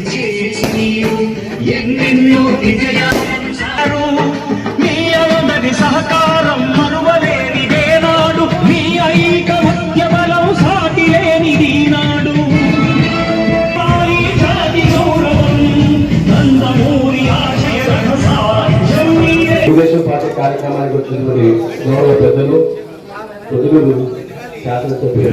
కృషి చేసి మీరు ఎన్నెన్నో విజయాలను సారు. మీ అందరి సహకారం మరువలేనిదే నాడు మీ ఐకమత్య బలం సాటి పార్టీ కార్యక్రమానికి వచ్చినటువంటి గౌరవ పెద్దలు ప్రతినిధులు శాసనసభ్యులు.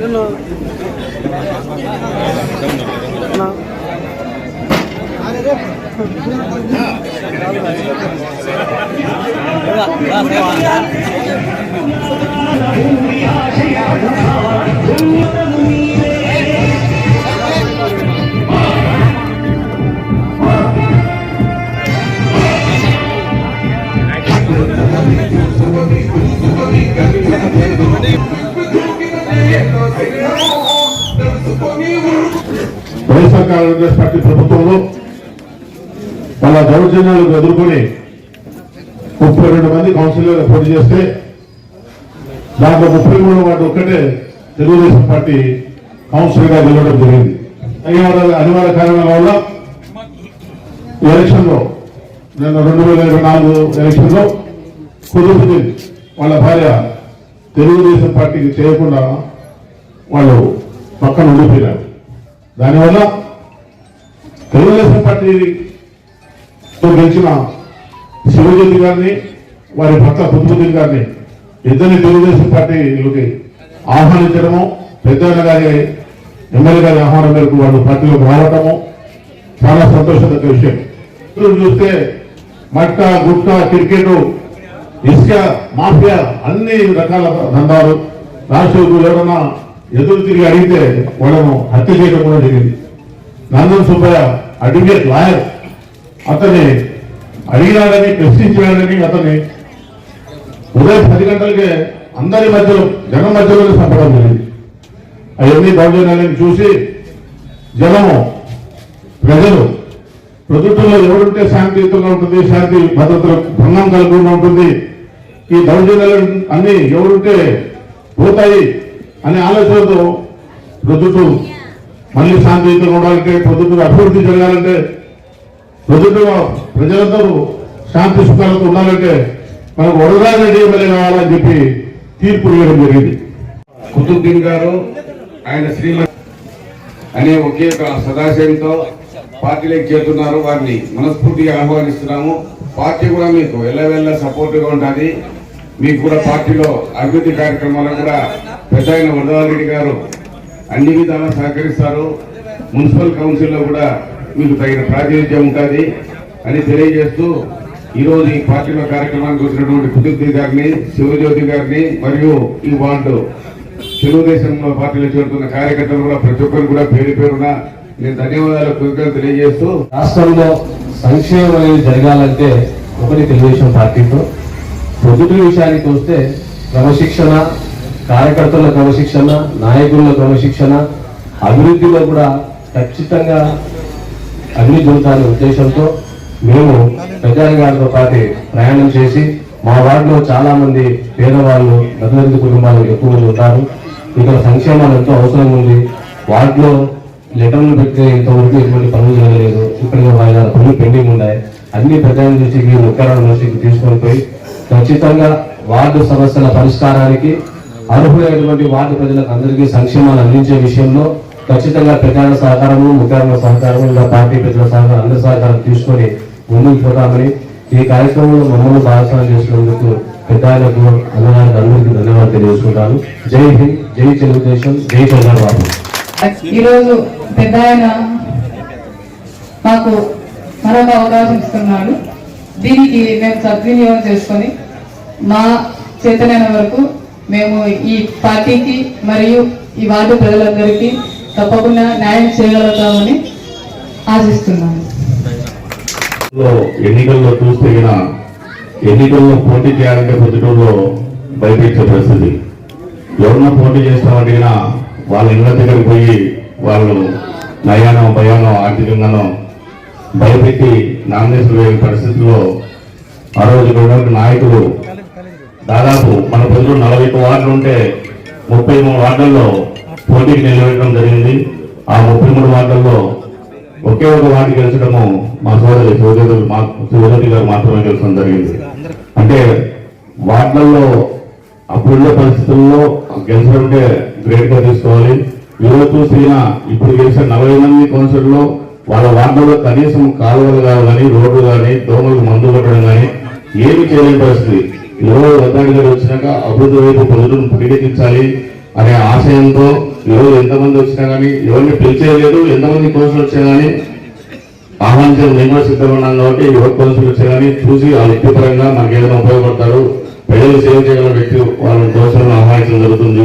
Yun na. Na. YSR Congress party ప్రభుత్వంలో వాళ్ళ దౌర్జన్యాలను ఎదుర్కొని ముప్పై రెండు మంది కౌన్సిలర్ పోటీ చేస్తే దాంట్లో ముప్పై మూడు వాటి ఒక్కటే తెలుగుదేశం పార్టీ కౌన్సిలర్గా గెలవడం జరిగింది. అనివార్య అనివార్య కారణాల వల్ల ఎలక్షన్లో నిన్న రెండు వేల ఇరవై నాలుగు ఎలక్షన్లో కుదురుతుంది వాళ్ళ భార్య తెలుగుదేశం పార్టీకి చేయకుండా వాళ్ళు పక్కన ఉండిపోయినారు. దానివల్ల తెలుగుదేశం పార్టీ గెలిచిన శివజ్యోతి గారిని వారి భర్త బుద్ధుబుద్ధి గారిని ఇద్దరిని తెలుగుదేశం పార్టీలోకి ఆహ్వానించడము పెద్దన్న గారి ఎమ్మెల్యే గారి ఆహ్వానం మేరకు వాళ్ళు పార్టీలోకి రావటము చాలా సంతోషదగ్గ విషయం. ఇప్పుడు చూస్తే మట్ట గుట్ట క్రికెట్ ఇసుక మాఫియా అన్ని రకాల దందాలు. రాష్ట్రంలో ఎవరన్నా ఎదురు తిరిగి అడిగితే వాళ్ళను హత్య చేయడం కూడా జరిగింది. Nandan Subbaiah advocate lawyer. అతన్ని అడిగినాడని ప్రశ్నించాడని అతన్ని ఉదయం పది గంటలకే అందరి మధ్యలో జనం మధ్యలో చంపడం జరిగింది. అవన్నీ బాగున్నాయని చూసి జనము ప్రజలు ప్రభుత్వంలో ఎవరుంటే శాంతియుతంగా ఉంటుంది శాంతి భద్రతలు భంగం కలుగుతూ ఉంటుంది. ఈ దౌర్జన్యాలు అన్ని ఎవరుంటే పోతాయి అనే ఆలోచనతో ప్రభుత్వం మళ్ళీ శాంతియుతంగా ఉండాలంటే ప్రభుత్వం అభివృద్ధి జరగాలంటే ప్రభుత్వం ప్రజలందరూ శాంతి సుఖాలతో ఉండాలంటే మనకు వరదారెడ్డి ఎమ్మెల్యే కావాలని చెప్పి తీర్పు ఇవ్వడం జరిగింది. కుతుద్దీన్ గారు ఆయన శ్రీమతి అనే ఒకే ఒక సదాశయంతో పార్టీలోకి చేరుతున్నారు. వారిని మనస్ఫూర్తిగా ఆహ్వానిస్తున్నాము. పార్టీ కూడా మీకు వెళ్ళవెళ్ళ సపోర్ట్గా ఉంటుంది మీకు కూడా పార్టీలో అభివృద్ధి కార్యక్రమాలకు కూడా పెద్ద ఆయన వరదారెడ్డి గారు అన్ని విధాలా సహకరిస్తారు. మున్సిపల్ కౌన్సిల్లో కూడా మీకు తగిన ప్రాతినిధ్యం ఉంటుంది అని తెలియజేస్తూ ఈ రోజు ఈ పార్టీలో కార్యక్రమానికి వచ్చినటువంటి కుతుద్దీన్ గారిని శివజ్యోతి గారిని మరియు ఈ వార్డు తెలుగుదేశంలో పార్టీలో చేరుతున్న కార్యకర్తలు కూడా ప్రతి ఒక్కరు కూడా పేరు పేరున నేను ధన్యవాదాలు కృతజ్ఞతలు తెలియజేస్తూ రాష్ట్రంలో సంక్షేమం అనేది జరగాలంటే ఒకటి తెలుగుదేశం పార్టీతో ప్రభుత్వ విషయానికి వస్తే క్రమశిక్షణ కార్యకర్తల క్రమశిక్షణ నాయకుల క్రమశిక్షణ అభివృద్ధిలో కూడా ఖచ్చితంగా అన్ని జరుగుతానే ఉద్దేశంతో మేము పెద్దారి గారితో పాటు ప్రయాణం చేసి మా వార్డులో చాలా మంది పేదవాళ్ళు అభివృద్ధి కుటుంబాలు ఎక్కువ మంది ఉంటారు. ఇక్కడ సంక్షేమాలు ఎంతో అవసరం ఉంది. వార్డులో లెటర్లు పెట్టే ఇంతవరకు ఎటువంటి పనులు జరగలేదు. ఇప్పటికే వాయిదా పనులు పెండింగ్ ఉన్నాయి. అన్ని ప్రజల మీరు ముఖ్యమైన నుంచి తీసుకొని పోయి ఖచ్చితంగా వార్డు సమస్యల పరిష్కారానికి అర్హులైనటువంటి వార్డు ప్రజలకు అందరికీ సంక్షేమాలు అందించే విషయంలో ఖచ్చితంగా ప్రచార సహకారము ముఖ్యమైన సహకారము ఇంకా పార్టీ ప్రజల సహకారం అందరి సహకారం తీసుకొని ముందుకు పోతామని ఈ కార్యక్రమంలో మమ్మల్ని భాగస్వామ్యం చేసినందుకు పెద్దలకు అన్నగారికి అందరికీ ధన్యవాదాలు తెలియజేసుకుంటాను. జై హింద్ జై తెలుగుదేశం జై చంద్రబాబు. ఈరోజు పెద్ద మాకు మరొక అవకాశం ఇస్తున్నాడు. దీనికి మేము సద్వినియోగం చేసుకొని మా చేతనైన వరకు మేము ఈ పార్టీకి మరియు ఈ వార్డు ప్రజలందరికీ తప్పకుండా న్యాయం చేయగలుగుతామని ఆశిస్తున్నాను. ఎన్నికల్లో చూస్తే ఎన్నికల్లో పోటీ చేయాలంటే పొద్దుటూరులో భయపెట్టే పరిస్థితి. ఎవరన్నా పోటీ చేస్తామంటే వాళ్ళ ఇళ్ళ దగ్గరికి పోయి వాళ్ళు నయానో భయానో ఆర్థికంగానో భయపెట్టి నామినేషన్ వేయని పరిస్థితుల్లో ఆ రోజు ఉన్నటువంటి నాయకులు దాదాపు మన ప్రజలు నలభై వార్డులు ఉంటే ముప్పై మూడు వార్డుల్లో పోటీకి నిలబెట్టడం జరిగింది. ఆ ముప్పై మూడు వార్డుల్లో ఒకే ఒక వార్డు గెలిచడము మా సోదరి సోదరులు మా సోదరి గారు మాత్రమే గెలిచడం జరిగింది. అంటే వార్డులలో అప్పుడున్న పరిస్థితుల్లో గెలిచడం అంటే గ్రేట్గా తీసుకోవాలి. ఈరోజు చూసిన ఇప్పుడు గెలిచిన నలభై మంది కౌన్సిల్లో వాళ్ళ వార్డులో కనీసం కాలువలు కానీ రోడ్లు కానీ దోమలకు మందు కొట్టడం కానీ ఏమి చేయలేని పరిస్థితి. ఎవరో వద్దాడి గారు వచ్చినాక అభివృద్ధి వైపు ప్రజలను పరిగెత్తించాలి అనే ఆశయంతో ఎవరు ఎంతమంది వచ్చినా కానీ ఎవరిని పిలిచేయలేదు ఎంతమంది కోర్సులు వచ్చినా కానీ ఆహ్వానించడం నేను కూడా సిద్ధంగా ఉన్నాను కాబట్టి ఎవరి కోర్సులు వచ్చినా కానీ చూసి ఆ వ్యక్తిపరంగా మనకి ఏదైనా ఉపయోగపడతారు. ప్రజలు సేవ చేయగల వ్యక్తి వాళ్ళ కోర్సులను ఆహ్వానించడం జరుగుతుంది.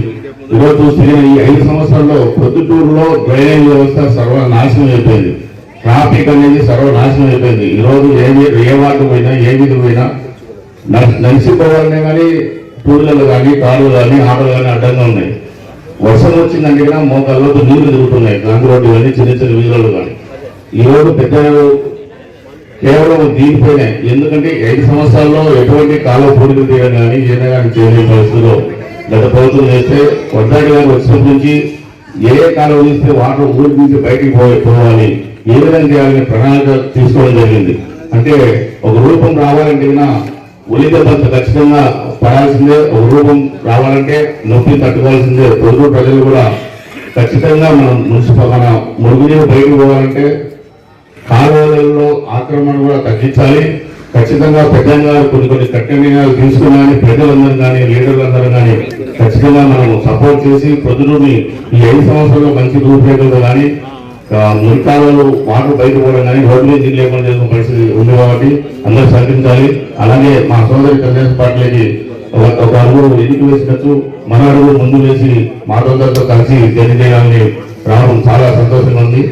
ఈరోజు చూస్తే ఈ ఐదు సంవత్సరాల్లో ప్రొద్దుటూరులో డ్రైనేజ్ వ్యవస్థ సర్వనాశనం అయిపోయింది. ట్రాఫిక్ అనేది సర్వనాశనం అయిపోయింది. ఈ రోజు ఏ ఏ వార్డు పోయినా ఏ విధి పోయినా నడిచి- నడిచిపోవాలనే కానీ టూర్లలో కానీ కార్లు కానీ ఆటోలు కానీ అడ్డంగా ఉన్నాయి. వర్షం వచ్చిందంటే కూడా మోకాళ్ళతో నీళ్ళు తిరుగుతున్నాయి. గాంధీ రోడ్డు కానీ చిన్న చిన్న వీధులలో కానీ ఈరోజు పెద్ద కేవలం దీనిపైనే. ఎందుకంటే ఐదు సంవత్సరాల్లో ఎటువంటి కాలువ పూడికలు తీయడం కానీ ఏదైనా కానీ చేయలేని పరిస్థితిలో గత ప్రభుత్వం చేస్తే వడ్డాడి గారు వచ్చినప్పటి నుంచి ఏ ఏ కాలువ వాటర్ ఊరి నుంచి బయటికి పోవాలి ఏ విధంగా చేయాలని ప్రణాళిక తీసుకోవడం జరిగింది. అంటే ఒక రూపం రావాలంటే ఉలి ఉలిదెబ్బ ఖచ్చితంగా పడాల్సిందే. ఒక రూపం రావాలంటే నొప్పి తట్టుకోవాల్సిందే. పొరుగు ప్రజలు కూడా ఖచ్చితంగా మనం మున్సిపల్ మన మురుగునీరు బయటకు పోవాలంటే కాలువలలో ఆక్రమణ కూడా తగ్గించాలి. ఖచ్చితంగా పెద్దంగా కొన్ని కొన్ని కఠిన నిర్ణయాలు తీసుకున్నాయని ప్రజలందరూ కానీ లీడర్లందరూ కానీ ఖచ్చితంగా మనం సపోర్ట్ చేసి పొద్దుని ఈ ఐదు సంవత్సరాల్లో మంచి రూపురేఖలు కానీ మురికాలలో వాటర్ బయట పోవడం కానీ రోడ్డు మీద లేకుండా చేసిన పరిస్థితి ఉంది కాబట్టి అందరూ సహకరించాలి. అలాగే మా సోదరి కళ్యాణ్ పార్టీలకి ఒక- అడుగు ఎన్నిక వేసినట్టు మన అడుగు ముందు వేసి మా కలిసి తెలియజేయాలని రావడం చాలా సంతోషంగా ఉంది.